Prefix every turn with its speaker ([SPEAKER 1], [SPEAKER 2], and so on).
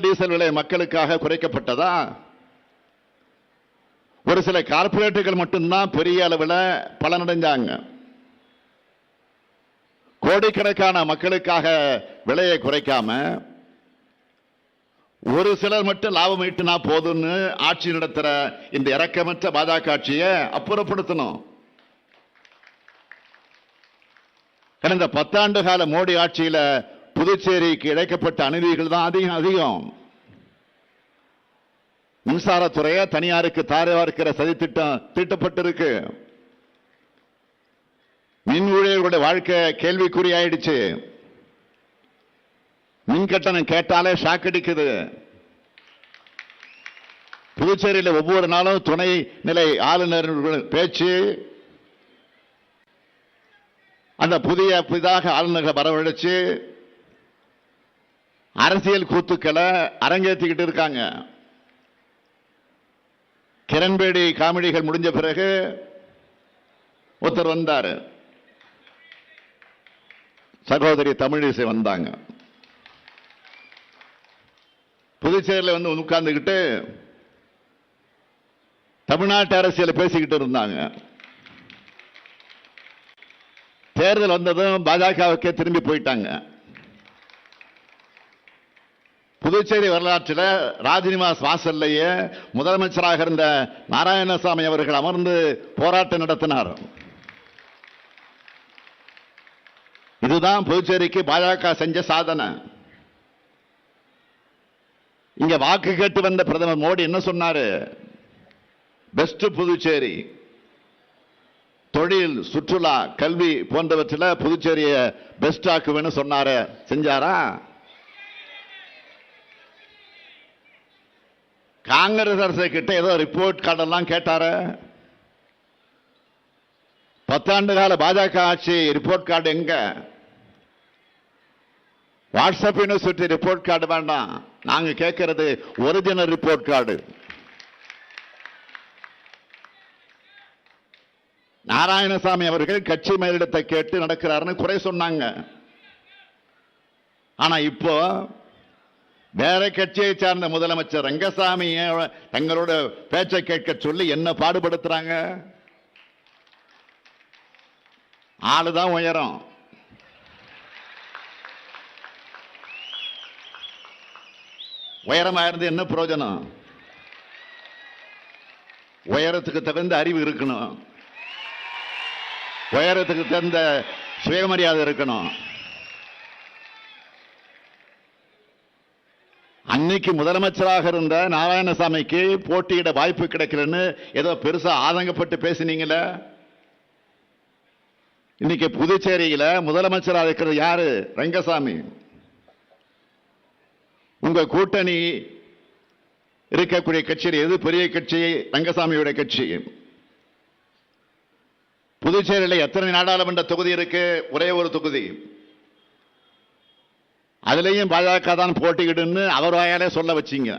[SPEAKER 1] Diesel விலை மக்களுக்காக குறைக்கப்பட்டதா? ஒரு சில கார்பரேட்டுகள் மட்டும்தான் பெரிய அளவில் பலனடைஞ்சாங்க. கோடிக்கணக்கான மக்களுக்காக விலையை குறைக்காம ஒரு சிலர் மட்டும் லாபம் ஈட்டுனா போதும்னு ஆட்சி நடத்துற இந்த இறக்கமற்ற பாஜக ஆட்சியை அப்புறப்படுத்தணும். கடந்த பத்தாண்டு கால மோடி ஆட்சியில் புதுச்சேரிக்கு இழைக்கப்பட்ட அநீதிகள் தான் அதிகம் அதிகம். மின்சாரத்துறையை தனியாருக்கு தாரை வார்க்கிற சதி திட்டம் தீட்டப்பட்டிருக்கு. மின் ஊழியர்களுடைய வாழ்க்கை கேள்விக்குறியாயிடுச்சு. மின் கட்டணம் கேட்டாலே ஷாக் அடிக்குது. புதுச்சேரியில் ஒவ்வொரு நாளும் துணை நிலை ஆளுநர் பேச்சு. அந்த புதிய புதிதாக ஆளுநர்களை வரவழைச்சு. அரசியல் கூத்துக்களை அரங்கேற்றிக்கிட்டு இருக்காங்க. கிரண்பேடி காமெடிகள் முடிஞ்ச பிறகு ஒருத்தர் வந்தார். சகோதரி தமிழிசை வந்தாங்க. புதுச்சேரியில் வந்து உட்கார்ந்துக்கிட்டு தமிழ்நாட்டு அரசியலை பேசிக்கிட்டு இருந்தாங்க. தேர்தல் வந்ததும் பாஜகவுக்கே திரும்பி போயிட்டாங்க. புதுச்சேரி வரலாற்றில் ராஜ்நிவாஸ் வாசல்லையே முதலமைச்சராக இருந்த நாராயணசாமி அவர்கள் அமர்ந்து போராட்டம் நடத்தினார். இதுதான் புதுச்சேரிக்கு பாஜக செஞ்ச சாதனை. இங்க வாக்கு கேட்டு வந்த பிரதமர் மோடி என்ன சொன்னாரு? பெஸ்ட் புதுச்சேரி தொழில் சுற்றுலா கல்வி போன்றவற்றில் புதுச்சேரியை பெஸ்ட் ஆக்குவேன்னு சொன்னாரு. செஞ்சாரா? காங்கிரஸ் அரசு கிட்ட ஏதோ ரிப்போர்ட் கார்டெல்லாம் கேட்டார. பத்தாண்டு கால பாஜக ஆட்சி ரிப்போர்ட் கார்டு எங்க? வாட்ஸ்அப் யூனிவர்சிட்டி ரிப்போர்ட் கார்டு வேண்டாம். நாங்க கேட்கறது ஒரிஜினல் ரிப்போர்ட் கார்டு நாராயணசாமி அவர்கள் கட்சி மேலிடத்தை கேட்டு நடக்கிறாருன்னு குறை சொன்னாங்க. ஆனா இப்போ வேற கட்சியை சார்ந்த முதலமைச்சர் ரங்கசாமி தங்களோட பேச்சை கேட்க சொல்லி என்ன பாடுபடுத்துறாங்க? ஆளுதான் உயரம் உயரமா. இருந்து என்ன பிரயோஜனம்? உயரத்துக்கு தகுந்த அறிவு இருக்கணும். உயரத்துக்கு தகுந்த சுயமரியாதை இருக்கணும். அன்னைக்கு முதலமைச்சராக இருந்த நாராயணசாமிக்கு போட்டியிட வாய்ப்பு கிடைக்கலன்னு ஏதோ பெருசா ஆதங்கப்பட்டு பேசினீங்கள? இன்னைக்கு புதுச்சேரியில முதலமைச்சராக இருக்கிறது யாரு? ரங்கசாமி. உங்க கூட்டணி இருக்கக்கூடிய கட்சியில் எது பெரிய கட்சி? ரங்கசாமியுடைய கட்சி. புதுச்சேரியில் எத்தனை நாடாளுமன்ற தொகுதி இருக்கு? ஒரே ஒரு தொகுதி. அதுலேயும் பாஜக தான் போட்டியிடுன்னு அவர் வாயாலே சொல்ல வச்சிங்க.